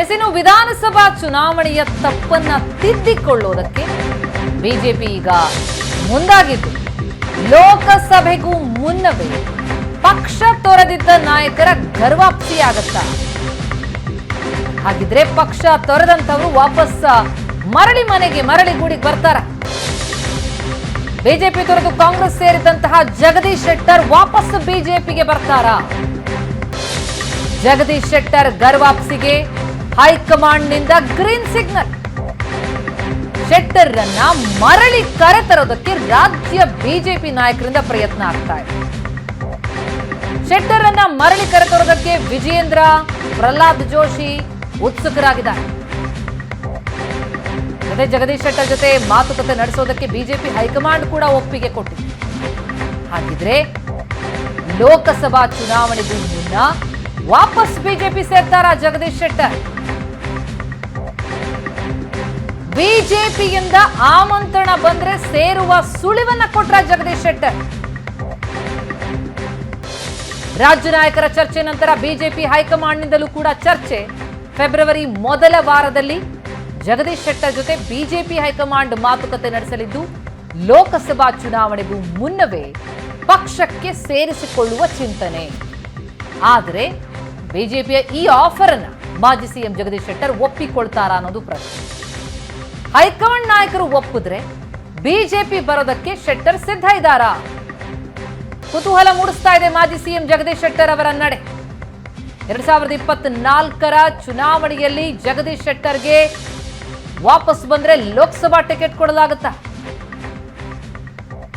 S ಇನ್ನು ವಿಧಾನಸಭಾ ಚುನಾವಣೆಯ ತಪ್ಪನ್ನ ತಿದ್ದಿಕೊಳ್ಳೋದಕ್ಕೆ ಬಿಜೆಪಿ ಈಗ ಮುಂದಾಗಿದ್ದು, ಲೋಕಸಭೆಗೂ ಮುನ್ನವೇ ಪಕ್ಷ ತೊರೆದಿದ್ದ ನಾಯಕರ ಗರ್ವಾಪ್ತಿಯಾಗತ್ತ. ಹಾಗಿದ್ರೆ ಪಕ್ಷ ತೊರೆದಂತವರು ವಾಪಸ್ ಮರಳಿ ಮನೆಗೆ ಮರಳಿ ಗೂಡಿಗೆ ಬರ್ತಾರ. ಬಿಜೆಪಿ ತೊರೆದು ಕಾಂಗ್ರೆಸ್ ಸೇರಿದಂತಹ ಜಗದೀಶ್ ಶೆಟ್ಟರ್ ವಾಪಸ್ ಬಿಜೆಪಿಗೆ ಬರ್ತಾರ. ಜಗದೀಶ್ ಶೆಟ್ಟರ್ ಗರ್ವಾಪ್ಸಿಗೆ ಹೈಕಮಾಂಡ್ನಿಂದ ಗ್ರೀನ್ ಸಿಗ್ನಲ್. ಶೆಟ್ಟರ್ರನ್ನ ಮರಳಿ ಕರೆತರೋದಕ್ಕೆ ರಾಜ್ಯ ಬಿಜೆಪಿ ನಾಯಕರಿಂದ ಪ್ರಯತ್ನ ಆಗ್ತಾ ಇದೆ. ಶೆಟ್ಟರ್ರನ್ನ ಮರಳಿ ಕರೆತರೋದಕ್ಕೆ ವಿಜಯೇಂದ್ರ, ಪ್ರಹ್ಲಾದ್ ಜೋಶಿ ಉತ್ಸುಕರಾಗಿದ್ದಾರೆ. ಜೊತೆ ಜಗದೀಶ್ ಶೆಟ್ಟರ್ ಜೊತೆ ಮಾತುಕತೆ ನಡೆಸೋದಕ್ಕೆ ಬಿಜೆಪಿ ಹೈಕಮಾಂಡ್ ಕೂಡ ಒಪ್ಪಿಗೆ ಕೊಟ್ಟಿದೆ. ಹಾಗಿದ್ರೆ ಲೋಕಸಭಾ ಚುನಾವಣೆಗೂ ಮುನ್ನ ವಾಪಸ್ ಬಿಜೆಪಿ ಸೇರ್ತಾರ ಜಗದೀಶ್ ಶೆಟ್ಟರ್? ಬಿಜೆಪಿಯಿಂದ ಆಮಂತ್ರಣ ಬಂದ್ರೆ ಸೇರುವ ಸುಳಿವನ್ನ ಕೊಟ್ರ ಜಗದೀಶ್ ಶೆಟ್ಟರ್ ರಾಜ್ಯ ನಾಯಕರ ಚರ್ಚೆ ನಂತರ ಬಿಜೆಪಿ ಹೈಕಮಾಂಡ್ನಿಂದಲೂ ಕೂಡ ಚರ್ಚೆ. ಫೆಬ್ರವರಿ ಮೊದಲ ವಾರದಲ್ಲಿ ಜಗದೀಶ್ ಶೆಟ್ಟರ್ ಜೊತೆ ಬಿಜೆಪಿ ಹೈಕಮಾಂಡ್ ಮಾತುಕತೆ ನಡೆಸಲಿದ್ದು, ಲೋಕಸಭಾ ಚುನಾವಣೆಗೂ ಮುನ್ನವೇ ಪಕ್ಷಕ್ಕೆ ಸೇರಿಸಿಕೊಳ್ಳುವ ಚಿಂತನೆ. ಆದರೆ ಬಿಜೆಪಿಯ ಈ ಆಫರ್ ಅನ್ನು ಮಾಜಿ ಸಿಎಂ ಜಗದೀಶ್ ಶೆಟ್ಟರ್ ಒಪ್ಪಿಕೊಳ್ತಾರಾ ಅನ್ನೋದು ಪ್ರಶ್ನೆ. ಹೈಕಮಾಂಡ್ ನಾಯಕರು ಒಪ್ಪಿದ್ರೆ ಬಿಜೆಪಿ ಬರೋದಕ್ಕೆ ಶೆಟ್ಟರ್ ಸಿದ್ಧ ಇದ್ದಾರಾ? ಕುತೂಹಲ ಮೂಡಿಸ್ತಾ ಇದೆ ಮಾಜಿ ಸಿಎಂ ಜಗದೀಶ್ ಶೆಟ್ಟರ್ ಅವರ ನಡೆ. ಎರಡ್ ಸಾವಿರದ ಇಪ್ಪತ್ನಾಲ್ಕರ ಚುನಾವಣೆಯಲ್ಲಿ ಜಗದೀಶ್ ಶೆಟ್ಟರ್ಗೆ ವಾಪಸ್ ಬಂದ್ರೆ ಲೋಕಸಭಾ ಟಿಕೆಟ್ ಕೊಡಲಾಗುತ್ತಾ?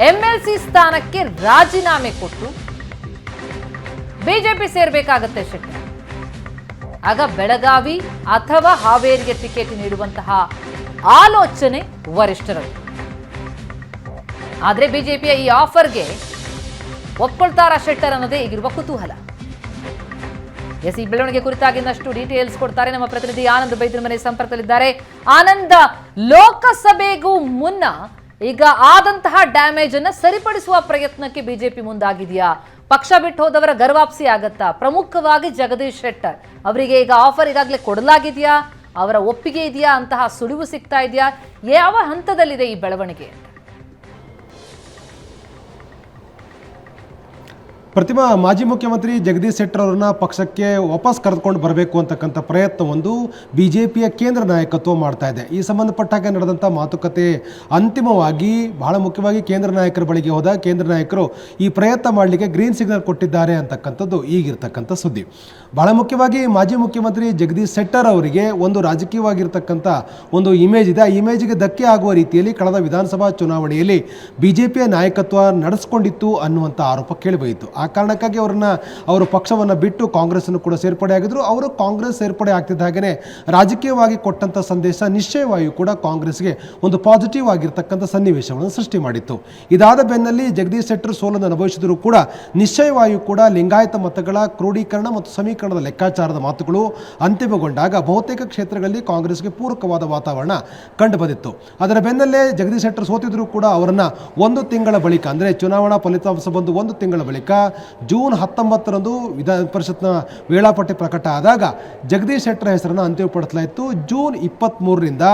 ಎಂಎಲ್ಸಿ ಸ್ಥಾನಕ್ಕೆ ರಾಜೀನಾಮೆ ಕೊಟ್ಟು ಬಿಜೆಪಿ ಸೇರ್ಬೇಕಾಗತ್ತೆ ಶೆಟ್ಟರ್. ಆಗ ಬೆಳಗಾವಿ ಅಥವಾ ಹಾವೇರಿಗೆ ಟಿಕೆಟ್ ನೀಡುವಂತಹ ಆಲೋಚನೆ ವರಿಷ್ಠರು ಆದರೆ ಬಿಜೆಪಿಯ ಈ ಆಫರ್ಗೆ ಒಪ್ಕೊಳ್ತಾರ ಶೆಟ್ಟರ್ ಅನ್ನೋದೇ ಈಗಿರುವ ಕುತೂಹಲ. ಎಸ್, ಈ ಬೆಳವಣಿಗೆ ಕುರಿತಾಗಿ ಇನ್ನಷ್ಟು ಡೀಟೇಲ್ಸ್ ಕೊಡ್ತಾರೆ ನಮ್ಮ ಪ್ರತಿನಿಧಿ ಆನಂದ್ ಬೈದ್ರ ಮನೆ ಸಂಪರ್ಕದಲ್ಲಿದ್ದಾರೆ. ಆನಂದ, ಲೋಕಸಭೆಗೂ ಮುನ್ನ ಈಗ ಆದಂತಹ ಡ್ಯಾಮೇಜ್ ಅನ್ನ ಸರಿಪಡಿಸುವ ಪ್ರಯತ್ನಕ್ಕೆ ಬಿಜೆಪಿ ಮುಂದಾಗಿದೆಯಾ? ಪಕ್ಷ ಬಿಟ್ಟು ಹೋದವರ ಗರ್ವಾಪ್ಸಿ ಆಗತ್ತಾ? ಪ್ರಮುಖವಾಗಿ ಜಗದೀಶ್ ಶೆಟ್ಟರ್ ಅವರಿಗೆ ಈಗ ಆಫರ್ ಈಗಾಗಲೇ ಕೊಡಲಾಗಿದೆಯಾ? ಅವರ ಒಪ್ಪಿಗೆ ಇದೆಯಾ? ಅಂತಹ ಸುಳಿವು ಸಿಗ್ತಾ ಇದೆಯಾ? ಯಾವ ಹಂತದಲ್ಲಿದೆ ಈ ಬೆಳವಣಿಗೆ ಪ್ರತಿಮಾ ಮಾಜಿ ಮುಖ್ಯಮಂತ್ರಿ ಜಗದೀಶ್ ಶೆಟ್ಟರ್ ಅವರನ್ನ ಪಕ್ಷಕ್ಕೆ ವಾಪಸ್ ಕರೆದುಕೊಂಡು ಬರಬೇಕು ಅಂತಕ್ಕಂಥ ಪ್ರಯತ್ನವೊಂದು ಬಿ ಜೆ ಪಿಯ ಕೇಂದ್ರ ನಾಯಕತ್ವ ಮಾಡ್ತಾ ಇದೆ. ಈ ಸಂಬಂಧಪಟ್ಟಾಗ ನಡೆದಂಥ ಮಾತುಕತೆ ಅಂತಿಮವಾಗಿ ಬಹಳ ಮುಖ್ಯವಾಗಿ ಕೇಂದ್ರ ನಾಯಕರ ಬಳಿಗೆ ಹೋದ ಕೇಂದ್ರ ನಾಯಕರು ಈ ಪ್ರಯತ್ನ ಮಾಡಲಿಕ್ಕೆ ಗ್ರೀನ್ ಸಿಗ್ನಲ್ ಕೊಟ್ಟಿದ್ದಾರೆ ಅಂತಕ್ಕಂಥದ್ದು ಈಗಿರ್ತಕ್ಕಂಥ ಸುದ್ದಿ. ಬಹಳ ಮುಖ್ಯವಾಗಿ ಮಾಜಿ ಮುಖ್ಯಮಂತ್ರಿ ಜಗದೀಶ್ ಶೆಟ್ಟರ್ ಅವರಿಗೆ ಒಂದು ರಾಜಕೀಯವಾಗಿರ್ತಕ್ಕಂಥ ಒಂದು ಇಮೇಜ್ ಇದೆ. ಆ ಇಮೇಜ್ಗೆ ಧಕ್ಕೆ ಆಗುವ ರೀತಿಯಲ್ಲಿ ಕಳೆದ ವಿಧಾನಸಭಾ ಚುನಾವಣೆಯಲ್ಲಿ ಬಿ ಜೆ ನಾಯಕತ್ವ ನಡೆಸ್ಕೊಂಡಿತ್ತು ಅನ್ನುವಂಥ ಆರೋಪ ಕೇಳಿಬಂದಿತ್ತು ಆ ಕಾರಣಕ್ಕಾಗಿ ಅವ್ರನ್ನ ಅವರು ಪಕ್ಷವನ್ನು ಬಿಟ್ಟು ಕಾಂಗ್ರೆಸ್ಸನ್ನು ಕೂಡ ಸೇರ್ಪಡೆ ಆಗಿದ್ರು. ಅವರು ಕಾಂಗ್ರೆಸ್ ಸೇರ್ಪಡೆ ಆಗ್ತಿದ್ದ ಹಾಗೆಯೇ ರಾಜಕೀಯವಾಗಿ ಕೊಟ್ಟಂಥ ಸಂದೇಶ ನಿಶ್ಚಯವಾಗಿಯೂ ಕೂಡ ಕಾಂಗ್ರೆಸ್ಗೆ ಒಂದು ಪಾಸಿಟಿವ್ ಆಗಿರ್ತಕ್ಕಂಥ ಸನ್ನಿವೇಶವನ್ನು ಸೃಷ್ಟಿ ಮಾಡಿತ್ತು. ಇದಾದ ಬೆನ್ನಲ್ಲಿ ಜಗದೀಶ್ ಶೆಟ್ಟರ್ ಸೋಲನ್ನು ಅನುಭವಿಸಿದರೂ ಕೂಡ ನಿಶ್ಚಯವಾಗಿಯೂ ಕೂಡ ಲಿಂಗಾಯತ ಮತಗಳ ಕ್ರೋಢೀಕರಣ ಮತ್ತು ಸಮೀಕರಣದ ಲೆಕ್ಕಾಚಾರದ ಮಾತುಗಳು ಅಂತಿಮಗೊಂಡಾಗ ಬಹುತೇಕ ಕ್ಷೇತ್ರಗಳಲ್ಲಿ ಕಾಂಗ್ರೆಸ್ಗೆ ಪೂರಕವಾದ ವಾತಾವರಣ ಕಂಡು ಬಂದಿತ್ತು ಅದರ ಬೆನ್ನಲ್ಲೇ ಜಗದೀಶ್ ಶೆಟ್ಟರ್ ಸೋತಿದ್ರು ಕೂಡ ಅವರನ್ನು ಒಂದು ತಿಂಗಳ ಬಳಿಕ ಅಂದರೆ ಚುನಾವಣಾ ಫಲಿತಾಂಶ ಬಂದು ಒಂದು ತಿಂಗಳ ಬಳಿಕ ಜೂನ್ ಹತ್ತೊಂಬತ್ತರಂದು ವಿಧಾನ ಪರಿಷತ್ನ ವೇಳಾಪಟ್ಟಿ ಪ್ರಕಟ ಆದಾಗ ಜಗದೀಶ್ ಶೆಟ್ಟರ್ ಹೆಸರನ್ನು ಅಂತಿಮಪಡಿಸಲಾಯಿತು ಜೂನ್ ಇಪ್ಪತ್ತ್ಮೂರರಿಂದ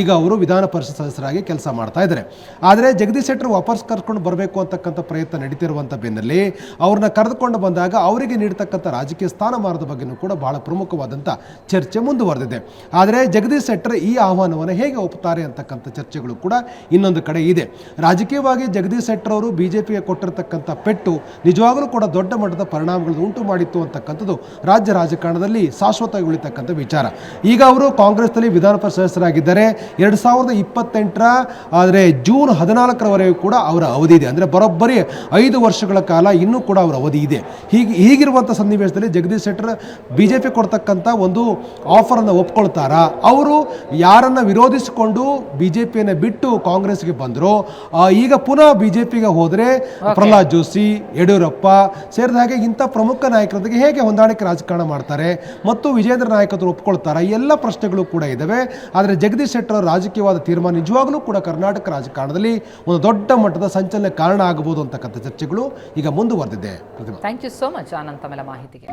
ಈಗ ಅವರು ವಿಧಾನ ಪರಿಷತ್ ಸದಸ್ಯರಾಗಿ ಕೆಲಸ ಮಾಡ್ತಾ ಇದ್ದಾರೆ. ಆದರೆ ಜಗದೀಶ್ ಶೆಟ್ಟರ್ ವಾಪಸ್ ಕರ್ಕೊಂಡು ಬರಬೇಕು ಅಂತಕ್ಕಂಥ ಪ್ರಯತ್ನ ನಡೀತಿರುವಂಥ ಬೆನ್ನಲ್ಲಿ ಅವ್ರನ್ನ ಕರೆದುಕೊಂಡು ಬಂದಾಗ ಅವರಿಗೆ ನೀಡತಕ್ಕಂಥ ರಾಜಕೀಯ ಸ್ಥಾನಮಾನದ ಬಗ್ಗೆಯೂ ಕೂಡ ಬಹಳ ಪ್ರಮುಖವಾದಂಥ ಚರ್ಚೆ ಮುಂದುವರೆದಿದೆ. ಆದರೆ ಜಗದೀಶ್ ಶೆಟ್ಟರ್ ಈ ಆಹ್ವಾನವನ್ನು ಹೇಗೆ ಒಪ್ಪುತ್ತಾರೆ ಅಂತಕ್ಕಂಥ ಚರ್ಚೆಗಳು ಕೂಡ ಇನ್ನೊಂದು ಕಡೆ ಇದೆ. ರಾಜಕೀಯವಾಗಿ ಜಗದೀಶ್ ಶೆಟ್ಟರ್ ಅವರು ಬಿಜೆಪಿಗೆ ಕೊಟ್ಟಿರತಕ್ಕಂಥ ಪೆಟ್ಟು ನಿಜವಾಗಲೂ ಕೂಡ ದೊಡ್ಡ ಮಟ್ಟದ ಪರಿಣಾಮಗಳನ್ನು ಉಂಟು ಮಾಡಿತ್ತು ಅಂತಕ್ಕಂಥದ್ದು ರಾಜ್ಯ ರಾಜಕಾರಣದಲ್ಲಿ ಶಾಶ್ವತವಾಗಿ ಉಳಿತಕ್ಕಂಥ ವಿಚಾರ. ಈಗ ಅವರು ಕಾಂಗ್ರೆಸ್ನಲ್ಲಿ ವಿಧಾನ ಪರಿಷತ್ ಸದಸ್ಯರಾಗಿದ್ದಾರೆ. ಎರಡು ಸಾವಿರದ ಇಪ್ಪತ್ತೆಂಟರ ಆದರೆ ಜೂನ್ ಹದಿನಾಲ್ಕರವರೆಗೂ ಕೂಡ ಅವರ ಅವಧಿ ಇದೆ. ಅಂದರೆ ಬರೋಬ್ಬರಿ ಐದು ವರ್ಷಗಳ ಕಾಲ ಇನ್ನೂ ಕೂಡ ಅವರ ಅವಧಿ ಇದೆ. ಹೀಗೆ ಹೀಗಿರುವಂಥ ಸನ್ನಿವೇಶದಲ್ಲಿ Jagadish Shettar B J P ಕೊಡ್ತಕ್ಕಂಥ ಒಂದು ಆಫರನ್ನು ಒಪ್ಕೊಳ್ತಾರಾ? ಅವರು ಯಾರನ್ನು ವಿರೋಧಿಸಿಕೊಂಡು ಬಿ ಜೆ ಪಿಯನ್ನು ಬಿಟ್ಟು ಕಾಂಗ್ರೆಸ್ಗೆ ಬಂದರು ಈಗ ಪುನಃ ಬಿ ಜೆ ಪಿಗೆ ಹೋದರೆ ಪ್ರಹ್ಲಾದ್ ಜೋಶಿ ಯಡಿಯೂರಪ್ಪ ಸೇರಿದ ಹಾಗೆ ಇಂಥ ಪ್ರಮುಖ ನಾಯಕರೊಂದಿಗೆ ಹೇಗೆ ಹೊಂದಾಣಿಕೆ ರಾಜಕಾರಣ ಮಾಡ್ತಾರೆ ಮತ್ತು ವಿಜೇಂದ್ರ ನಾಯಕರು ಒಪ್ಕೊಳ್ತಾರೆ? ಈ ಎಲ್ಲ ಪ್ರಶ್ನೆಗಳು ಕೂಡ ಇದ್ದಾವೆ ಆದರೆ ಜಗದೀಶ್ ಶೆಟ್ಟರ್ ರಾಜಕೀಯವಾದ ತೀರ್ಮಾನ ನಿಜವಾಗಲೂ ಕೂಡ ಕರ್ನಾಟಕ ರಾಜಕಾರಣದಲ್ಲಿ ಒಂದು ದೊಡ್ಡ ಮಟ್ಟದ ಸಂಚಲನ ಕಾರಣ ಆಗಬಹುದು ಅಂತಕ್ಕಂಥ ಚರ್ಚೆಗಳು ಈಗ ಮುಂದುವರೆದಿದೆ. Thank you so much Anand ಮಾಹಿತಿಗೆ.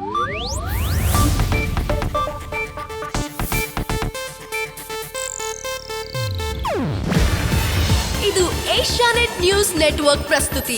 ಇದು ಏಷ್ಯಾನೆಟ್ ನ್ಯೂಸ್ ನೆಟ್ವರ್ಕ್ ಪ್ರಸ್ತುತಿ.